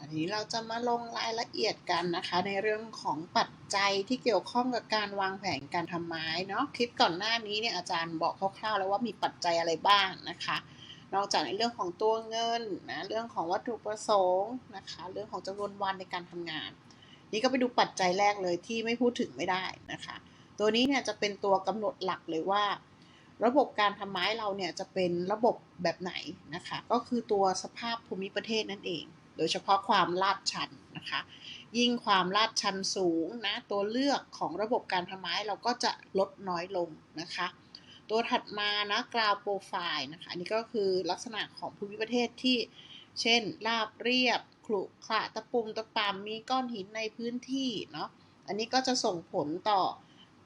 อันนี้เราจะมาลงรายละเอียดกันนะคะ ในเรื่องของปัจจัยที่เกี่ยวข้องกับการวางแผนการทำไม้เนาะคลิปก่อนหน้านี้เนี่ยอาจารย์บอกคร่าวๆแล้วว่ามีปัจจัยอะไรบ้างนะคะ นอกจากในเรื่องของตัวเงินนะเรื่องของวัตถุประสงค์นะคะ เรื่องของจำนวนวันในการทำงาน นี่ก็ไปดูปัจจัยแรกเลยที่ไม่พูดถึงไม่ได้นะคะ ตัวนี้เนี่ยจะเป็นตัวกำหนดหลักเลยว่า ระบบการทำไม้เราเนี่ยจะเป็นระบบแบบไหนนะคะ ก็คือตัวสภาพภูมิประเทศนั่นเอง โดยเฉพาะความลาดชันนะคะ ยิ่งความลาดชันสูงนะตัวเลือกของระบบการทำไม้เราก็จะลดน้อยลงนะคะตัวถัดมานะกราวโปรไฟล์นะคะ อันนี้ก็คือลักษณะของภูมิประเทศที่ เช่น ราบเรียบ ขรุขระตะปุ่มตะปามมีก้อนหินในพื้นที่เนาะอันนี้ก็จะส่งผลต่อ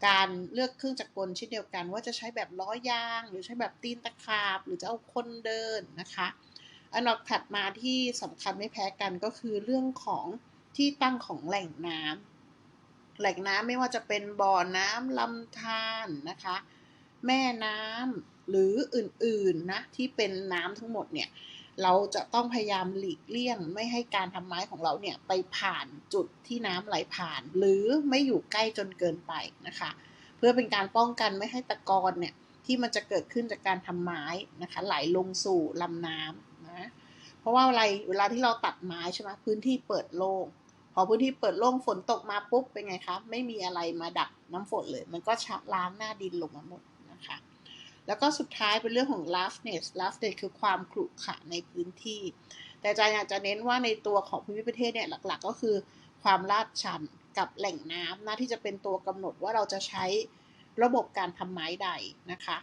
การเลือกเครื่องจักรกลเช่นเดียวกัน ว่าจะใช้แบบล้อยาง หรือใช้แบบตีนตะขาบ หรือจะเอาคนเดินนะคะอันดับถัดมาที่สำคัญไม่แพ้กันก็คือเรื่องของที่ตั้งของแหล่งน้ำแหล่งน้ำไม่ว่าจะเป็นบ่อน้ำลำธารนะคะ แม่น้ำหรืออื่นๆนะที่เป็นน้ำทั้งหมดเนี่ย เราจะต้องพยายามหลีกเลี่ยง ไม่ให้การทำไม้ของเราเนี่ยไปผ่านจุดที่น้ำไหลผ่าน หรือไม่อยู่ใกล้จนเกินไปนะคะ เพื่อเป็นการป้องกันไม่ให้ตะกอนเนี่ยที่มันจะเกิดขึ้นจากการทำไม้นะคะไหลลงสู่ลำน้ำนะเพราะว่าอะไรเวลาที่เราตัดไม้ใช่ไหมพื้นที่เปิดโล่งพอพื้นที่เปิดโล่งฝนตกมาปุ๊บเป็นไงคะไม่มีอะไรมาดักน้ำฝนเลย มันก็ชะล้างหน้าดินลงมาหมด แล้วก็สุดท้ายเป็นเรื่องของ roughness roughness คือความขรุขระในพื้นที่ แต่อาจารย์อยากจะเน้นว่าในตัวของภูมิประเทศเนี่ยหลักๆ ก็คือความลาดชันกับแหล่งน้ำนะที่จะเป็นตัวกำหนดว่าเราจะใช้ระบบการทำไม้ใดนะคะ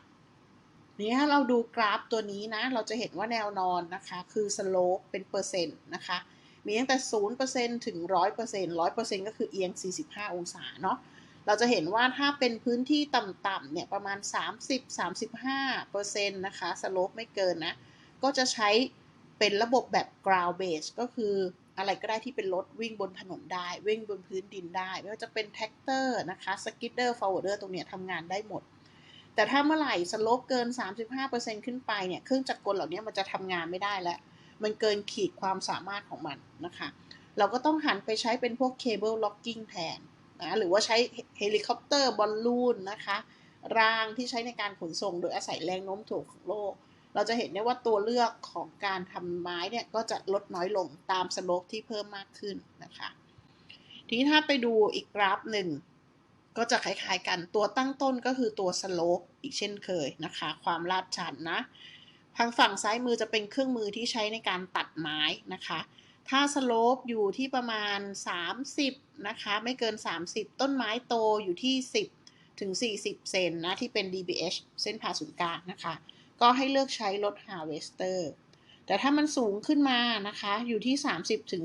นี่ถ้าเราดูกราฟตัวนี้นะ เราจะเห็นว่าแนวนอนนะคะ คือ slope เป็นเปอร์เซ็นต์นะคะ มีตั้งแต่ 0%ถึง 100% 100%ก็คือเอียง 45 องศาเนาะ เราจะเห็นว่าถ้าเป็นพื้นที่ต่ำๆเนี่ยประมาณ 30-35%นะคะสโลปไม่เกินนะ ก็จะใช้เป็นระบบแบบ ground base ก็คืออะไรก็ได้ที่เป็นรถวิ่งบนถนนได้ วิ่งบนพื้นดินได้ ไม่ว่าจะเป็นแท็กเตอร์นะคะสกิดเดอร์ฟอร์เวิร์ดตรงนี้ทำงานได้หมด แต่ถ้าเมื่อไหร่สโลปเกิน 35%ขึ้นไปเนี่ยเครื่องจักรกลเหล่านี้มันจะทำงานไม่ได้แล้ว มันเกินขีดความสามารถของมันนะคะ เราก็ต้องหันไปใช้เป็นพวกเคเบิลล็อกกิ้งแทน นะหรือว่าใช้เฮลิคอปเตอร์บอลลูนนะคะรางที่ใช้ในการขนส่งโดยอาศัยแรงโน้มถ่วงของโลก เราจะเห็นได้ว่าตัวเลือกของการทำไม้เนี่ยก็จะลดน้อยลงตามสโลปที่เพิ่มมากขึ้นนะคะ ทีนี้ถ้าไปดูอีกกราฟหนึ่งก็จะคล้ายๆกันตัวตั้งต้นก็คือตัวสโลปอีกเช่นเคยนะคะ ความลาดชันนะ ทางฝั่งซ้ายมือจะเป็นเครื่องมือที่ใช้ในการตัดไม้นะคะ ถ้าสโลปอยู่ที่ประมาณ 30 นะคะ ไม่เกิน 30 ต้นไม้โตอยู่ที่ 10 ถึง 40 เซนนะ ที่เป็น DBH เส้นผ่าศูนย์กลางนะคะ ก็ให้เลือกใช้รถ Harvester แต่ถ้ามันสูงขึ้นมานะคะ อยู่ที่ 30 ถึง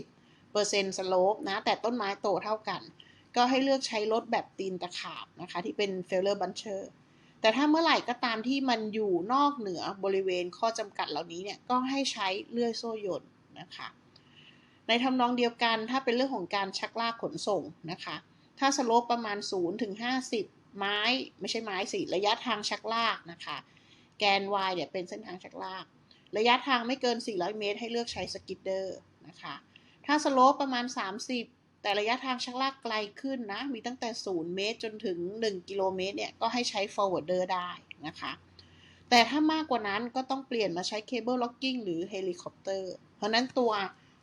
50เปอร์เซ็นต์สโลปนะ แต่ต้นไม้โตเท่ากัน ก็ให้เลือกใช้รถแบบตีนตะขาบนะคะ ที่เป็น Feller Buncher แต่ถ้าเมื่อไหร่ก็ตามที่มันอยู่นอกเหนือบริเวณข้อจำกัดเหล่านี้เนี่ย ก็ให้ใช้เลื่อยโซ่ยนต์นะคะ ในทำนองเดียวกันถ้าเป็นเรื่องของการชักลากขนส่งนะคะ ถ้าสโลปประมาณ 0 ถึง 50 ไม้ไม่ใช่ไม้สิระยะทางชักลากนะคะ แกน y เนี่ยเป็นเส้นทางชักลาก ระยะทางไม่เกิน 400 เมตร ให้เลือกใช้สกิดเดอร์นะคะ ถ้าสโลปประมาณ 30 แต่ระยะทางชักลากไกลขึ้นนะ มีตั้งแต่ 0 เมตร จนถึง 1 กิโลเมตรเนี่ยก็ให้ใช้ forwarder ได้นะคะแต่ถ้ามากกว่านั้นก็ต้องเปลี่ยนมาใช้เคเบิลล็อกกิ้งหรือเฮลิคอปเตอร์ เพราะนั้นตัว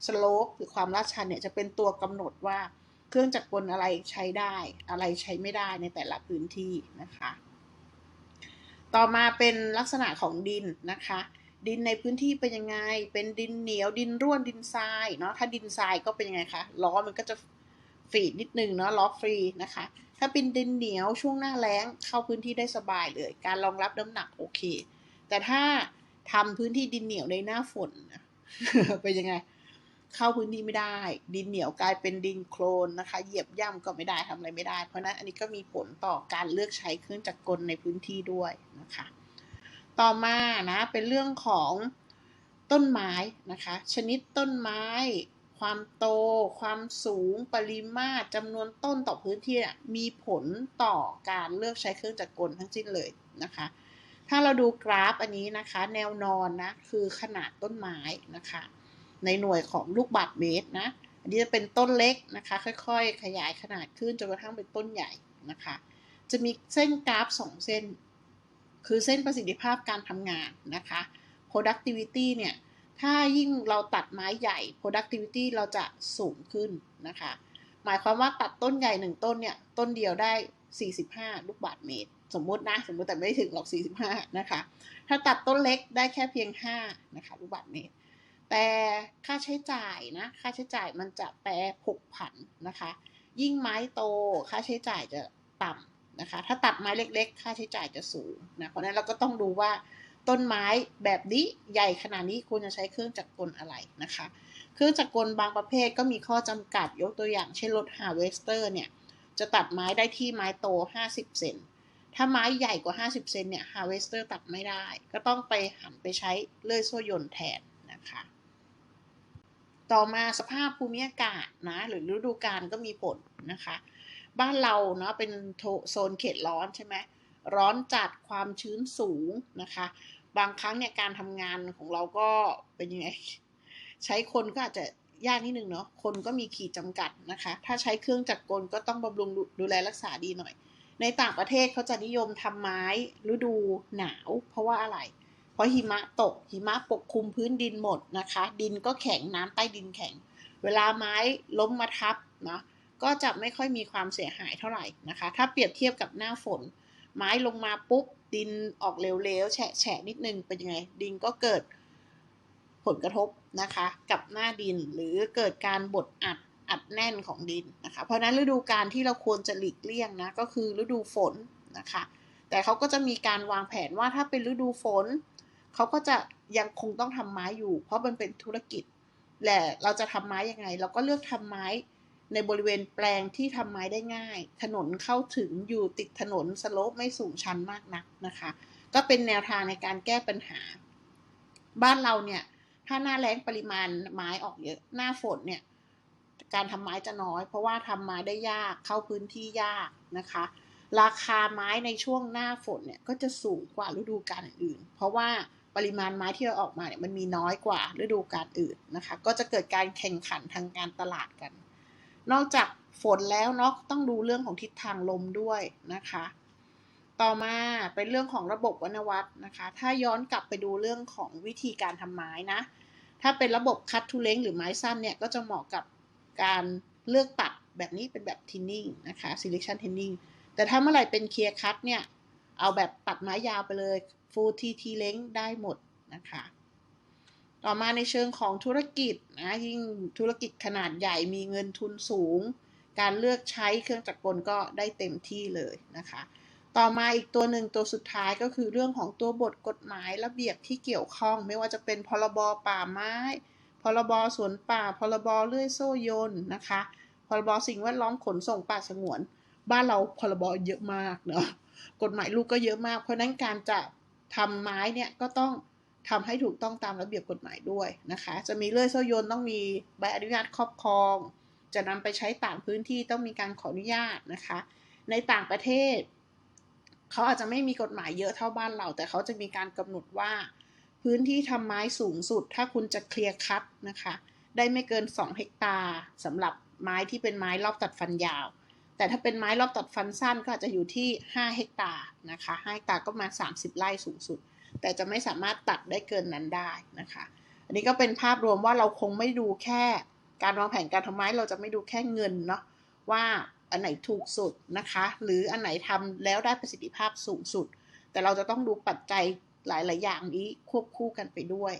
สโลปหรือความลาดชันเนี่ยจะเป็นตัวกำหนดว่าเครื่องจักรกลอะไรใช้ได้ อะไรใช้ไม่ได้ในแต่ละพื้นที่นะคะ ต่อมาเป็นลักษณะของดินนะคะ ดินในพื้นที่เป็นยังไง เป็นดินเหนียวดินร่วนดินทรายเนาะถ้าดินทรายก็เป็นยังไงคะล้อมันก็จะฝีดนิดนึงเนาะล้อฟรีนะคะ ถ้าเป็นดินเหนียวช่วงหน้าแล้งเข้าพื้นที่ได้สบายเลย การรองรับน้ำหนักโอเค แต่ถ้าทำพื้นที่ดินเหนียวในหน้าฝนเป็นยังไง เข้าพื้นที่ไม่ได้ ดินเหนียวกลายเป็นดินโคลนนะคะ เหยียบย่ำก็ไม่ได้ทำอะไรไม่ได้ เพราะนั้นอันนี้ก็มีผลต่อการเลือกใช้เครื่องจักรกลในพื้นที่ด้วยนะคะ ต่อมานะเป็นเรื่องของต้นไม้นะคะ ชนิดต้นไม้ ความโต ความสูง ปริมาตรจำนวนต้นต่อพื้นที่มีผลต่อการเลือกใช้เครื่องจักรกลทั้งสิ้นเลยนะคะ ถ้าเราดูกราฟอันนี้นะคะ แนวนอนนะคือขนาดต้นไม้นะคะ ในหน่วยของลูกบาศก์เมตรนะ อันนี้จะเป็นต้นเล็กนะคะ ค่อยๆ ขยายขนาดขึ้นจนกระทั่งเป็นต้นใหญ่นะคะ จะมีเส้นกราฟ 2 เส้น คือเส้นประสิทธิภาพการทำงานนะคะ productivity เนี่ย ถ้ายิ่งเราตัดไม้ใหญ่ productivity เราจะสูงขึ้นนะคะ หมายความว่าตัดต้นใหญ่หนึ่งต้นเนี่ย ต้นเดียวได้ 45 ลูกบาศก์เมตรสมมุตินะ สมมุติแต่ไม่ถึงหรอก 45 นะคะ ถ้าตัดต้นเล็กได้แค่เพียง 5 นะคะ ลูกบาศก์เมตร แต่ค่าใช้จ่ายนะ ค่าใช้จ่ายมันจะแปรผกผันนะคะ ยิ่งไม้โตค่าใช้จ่ายจะต่ำนะคะ ถ้าตัดไม้เล็ก ๆ ค่าใช้จ่ายจะสูงนะ เพราะนั้นเราก็ต้องดูว่าต้นไม้แบบนี้ใหญ่ขนาดนี้ควรจะใช้เครื่องจักรกลอะไรนะคะ เครื่องจักรกลบางประเภทก็มีข้อจำกัดยกตัวอย่างเช่นรถฮาร์เวสเตอร์เนี่ย จะตัดไม้ได้ที่ไม้โต 50 เซนถ้าไม้ใหญ่กว่า 50 เซนเนี่ยฮาร์เวสเตอร์ตัดไม่ได้ ก็ต้องไปหันไปใช้เลื่อยโซ่ยนต์แทนนะคะ ต่อมาสภาพภูมิอากาศนะหรือฤดูกาลก็มีผลนะคะ บ้านเราเนาะเป็นโซนเขตร้อนใช่ไหมร้อนจัดความชื้นสูงนะคะ บางครั้งเนี่ยการทำงานของเราก็เป็นยังไง ใช้คนก็อาจจะยากนิดนึงเนาะคนก็มีขีดจำกัดนะคะ ถ้าใช้เครื่องจักรกลก็ต้องบำรุงดูแลรักษาดีหน่อย ในต่างประเทศเขาจะนิยมทำไม้ฤดูหนาว เพราะว่าอะไรเราะหิมะตกหิมะปกคลุมพื้นดินหมดนะคะ ดินก็แข็งน้ำใต้ดินแข็ง เวลาไม้ล้มมาทับนะก็จะไม่ค่อยมีความเสียหายเท่าไหร่นะคะ ถ้าเปรียบเทียบกับหน้าฝน ไม้ลงมาปุ๊บ ดินออกเร็วๆแฉะแฉะนิดนึงเป็นยังไง ดินก็เกิดผลกระทบนะคะ กับหน้าดินหรือเกิดการบดอัดอัดแน่นของดินนะคะ เพราะนั้นฤดูการที่เราควรจะหลีกเลี่ยงนะก็คือฤดูฝนนะคะ แต่เขาก็จะมีการวางแผนว่าถ้าเป็นฤดูฝน เขาก็จะยังคงต้องทำไม้อยู่ เพราะมันเป็นธุรกิจแหละเราจะทำไม้ยังไง เราก็เลือกทำไม้ในบริเวณแปลงที่ทำไม้ได้ง่าย ถนนเข้าถึงอยู่ติดถนนสโลปไม่สูงชันมากนักนะคะ ก็เป็นแนวทางในการแก้ปัญหา บ้านเราเนี่ยถ้าหน้าแล้งปริมาณไม้ออกเยอะหน้าฝนเนี่ยการทำไม้จะน้อย เพราะว่าทำไม้ได้ยากเข้าพื้นที่ยากนะคะ ราคาไม้ในช่วงหน้าฝนเนี่ยก็จะสูงกว่าฤดูกาลอื่น เพราะว่า ปริมาณไม้ที่เราออกมาเนี่ยมันมีน้อยกว่าฤดูกาลอื่นนะคะ ก็จะเกิดการแข่งขันทางการตลาดกัน นอกจากฝนแล้วเนาะต้องดูเรื่องของทิศทางลมด้วยนะคะ ต่อมาเป็นเรื่องของระบบวนวัตนะคะ ถ้าย้อนกลับไปดูเรื่องของวิธีการทำไม้นะ ถ้าเป็นระบบคัตทูเล้งหรือไม้สั้นเนี่ยก็จะเหมาะกับการเลือกตัดแบบนี้เป็นแบบทินนิ่งนะคะ selection tinning แต่ถ้าเมื่อไหร่เป็นเคลียร์คัตเนี่ย เอาแบบตัดไม้ยาวไปเลย full TT เล้งได้หมดนะคะ ต่อมาในเชิงของธุรกิจนะยิ่งธุรกิจขนาดใหญ่มีเงินทุนสูง การเลือกใช้เครื่องจักรกลก็ได้เต็มที่เลยนะคะ ต่อมาอีกตัวหนึ่งตัวสุดท้ายก็คือเรื่องของตัวบทกฎหมายระเบียบที่เกี่ยวข้อง ไม่ว่าจะเป็นพรบป่าไม้ พรบสวนป่า พรบเลื่อยโซ่ยนนะคะพรบสิ่งแวดล้อมขนส่งป่าสงวน บ้านเราพรบเยอะมากเนาะ กฎหมายลูกก็เยอะมาก เพราะนั้นการจะทำไม้เนี่ยก็ต้องทำให้ถูกต้องตามระเบียบกฎหมายด้วยนะคะ จะมีเลื่อยโซ่ยนต้องมีใบอนุญาตครอบครอง จะนำไปใช้ต่างพื้นที่ต้องมีการขออนุญาตนะคะ ในต่างประเทศ เขาอาจจะไม่มีกฎหมายเยอะเท่าบ้านเรา แต่เขาจะมีการกำหนดว่า พื้นที่ทำไม้สูงสุด ถ้าคุณจะเคลียร์คัตนะคะ ได้ไม่เกิน 2 เฮกตาร์สำหรับไม้ที่เป็นไม้รอบตัดฟันยาว แต่ถ้าเป็นไม้รอบตัดฟันสั้นก็อาจจะอยู่ที่ 5 เฮกตาร์นะคะ5เฮกตาร์ก็มา 30 ไร่สูงสุด แต่จะไม่สามารถตัดได้เกินนั้นได้นะคะ อันนี้ก็เป็นภาพรวมว่าเราคงไม่ดูแค่การวางแผนการทำไม้เราจะไม่ดูแค่เงินเนาะว่าอันไหนถูกสุดนะคะ หรืออันไหนทำแล้วได้ประสิทธิภาพสูงสุด แต่เราจะต้องดูปัจจัยหลาย ๆ อย่างนี้ควบคู่กันไปด้วย